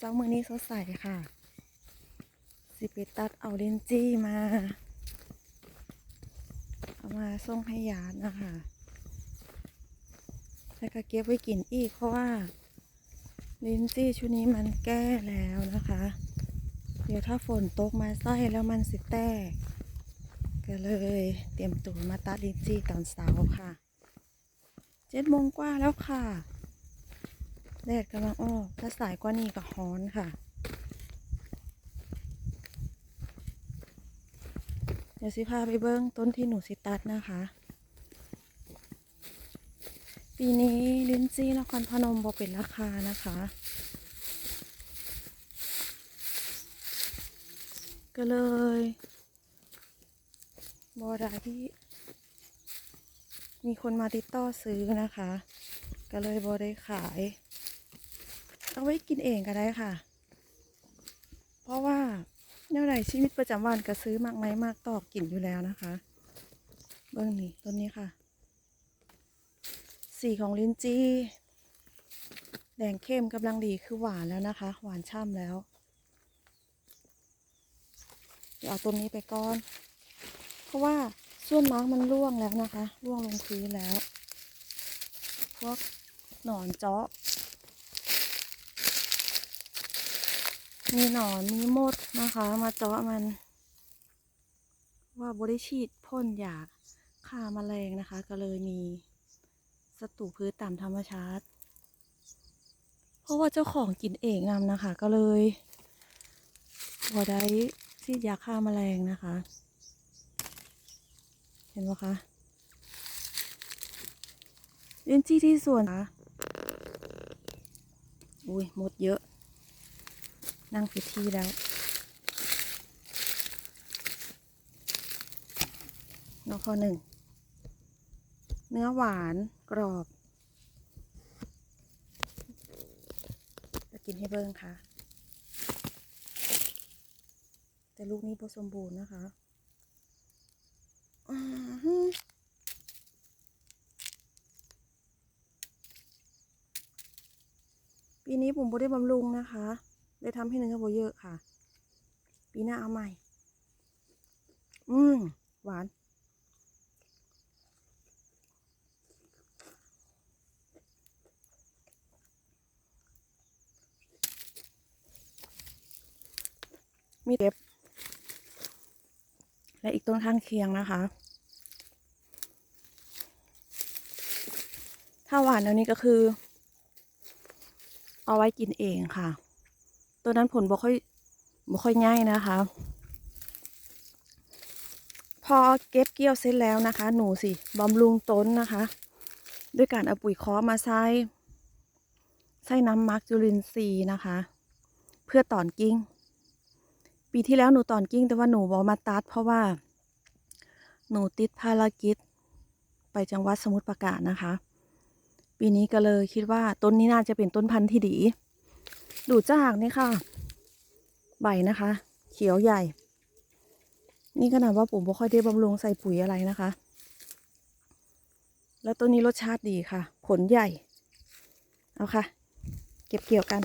เจ้ามือนี้สดใสค่ะ สิไปตัดเอาเลนจี้มา เอามาส่งให้ยาดนะคะแล้วก็เก็บไว้กินอีกเพราะว่าลินจี้ชุดนี้มันแก้แล้วนะคะ เดี๋ยวถ้าฝนตกมาไส้แล้วมันสิแตก ก็เลยเตรียมตัวมาตัดลินจี้ตอนเช้าค่ะ เจ็ดโมงกว่าแล้วค่ะ แดดกำลังออกถ้าสายกว่านี้ก็ฮ้อนค่ะ เดี๋ยวสิพาไปเบิ้งต้นที่หนูสิตัดนะคะ ปีนี้ลิ้นจี้นครพนมบอเป็นราคานะคะ ก็เลยบอดาที่มีคนมาติดต่อซื้อนะคะ ก็เลยบอได้ขาย เอาไว้กินเองก็ได้ค่ะ เพราะว่าแนวไหนชีวิตประจำวันก็ซื้อมากไม้มากตอกกินอยู่แล้วนะคะ เบื้องนี้ต้นนี้ค่ะ สีของลิ้นจี่แดงเข้มกำลังดีคือหวานแล้วนะคะ หวานช่ำแล้ว เดี๋ยวเอาต้นนี้ไปก่อน เพราะว่าส่วนมากมันร่วงแล้วนะคะ ร่วงลงพื้นแล้ว พวกหนอนเจาะ มีหนอนมีมดนะคะ มาเจาะมัน ว่าบริฉีดพ่นยาฆ่าแมลงนะคะ ก็เลยมีศัตรูพืชตามธรรมชาติ เพราะว่าเจ้าของกินเองนำนะคะ ก็เลยบ่ได้ฉีดยาฆ่าแมลงนะคะ เห็นไหมคะเล่นที่ที่สวนนะอุ้ยหมดเยอะ นั่งผิดที่แล้วนอข้อหนึ่ง เนื้อหวานกรอบ จะกินให้เบิ้งค่ะ แต่ลูกนี้ผสมบูรณ์นะคะปีนี้ผมไม่ได้บำรุงนะคะ ได้ทำให้เนื้อโบเยอะค่ะ ปีหน้าเอาใหม่ อืม หวาน มีเด็บ และอีกต้นข้างเคียงนะคะ ถ้าหวานแล้วนี้ก็คือ เอาไว้กินเองค่ะ ตัวนั้นผลบ่ค่อยบ่ค่อยง่ายนะคะ พอเก็บเกี่ยวเสร็จแล้วนะคะ หนูสิบำรุงต้นนะคะ ด้วยการเอาปุ๋ยคอมาใส่ใส่น้ำมักจุลินทรีย์นะคะ เพื่อตอนกิ้ง ปีที่แล้วหนูตอนกิ้ง แต่ว่าหนูบอมาตัด เพราะว่า หนูติดภารกิจ ไปจังหวัดสมุทรปราการนะคะ ปีนี้ก็เลยคิดว่าต้นนี้น่าจะเป็นต้นพันธุ์ที่ดี ดูจากนี่ค่ะ ใบนะคะ เขียวใหญ่ นี่ขนาดว่าผมไม่ค่อยได้บำรุงใส่ปุ๋ยอะไรนะคะ แล้วต้นนี้รสชาติดีค่ะ ผลใหญ่ เอาค่ะ เก็บเกี่ยวกัน